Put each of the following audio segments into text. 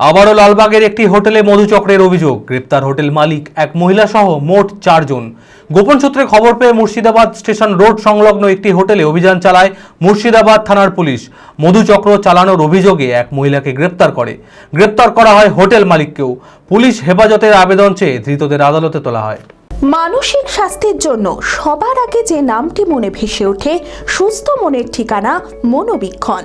আবারও লালবাগের একটি হোটেলে মধুচক্রের অভিযোগ। গ্রেপ্তার হোটেল মালিক এক মহিলা সহ মোট চারজন। গোপন সূত্রে খবর পেয়ে মুর্শিদাবাদ স্টেশন রোড সংলগ্ন একটি হোটেলে অভিযান চালায় মুর্শিদাবাদ থানার পুলিশ। মধুচক্র চালানোর অভিযোগে এক মহিলাকে গ্রেপ্তার করে। গ্রেপ্তার করা হয় হোটেল মালিককেও। পুলিশ হেফাজতের আবেদন চেয়ে ধৃতদের আদালতে তোলা হয়। মানসিক স্বাস্থ্যের জন্য সবার আগে যে নামটি মনে ভেসে ওঠে, সুস্থ মনের ঠিকানা মনোবীক্ষণ।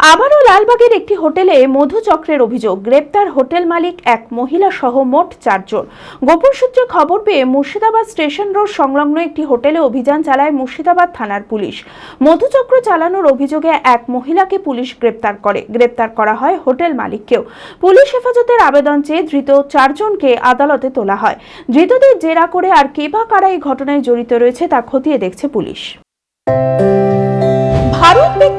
আবারও লালবাগের একটি হোটেলে মধুচক্রের অভিযোগ, গ্রেপ্তার হোটেল মালিক এক মহিলা সহ মোট চারজন। গোপন সূত্রে খবর পেয়ে মুর্শিদাবাদ স্টেশন রোড সংলগ্ন একটি হোটেলে অভিযান চালায় মুর্শিদাবাদ থানার পুলিশ। মধুচক্র চালানোর অভিযোগে এক মহিলাকে পুলিশ গ্রেপ্তার করে। গ্রেপ্তার করা হয় হোটেল মালিককেও। পুলিশ হেফাজতের আবেদন চেয়ে ধৃত চারজনকে আদালতে তোলা হয়। ধৃতদের জেরা করে আর কে বা কারা এই ঘটনায় জড়িত রয়েছে তা খতিয়ে দেখছে পুলিশ।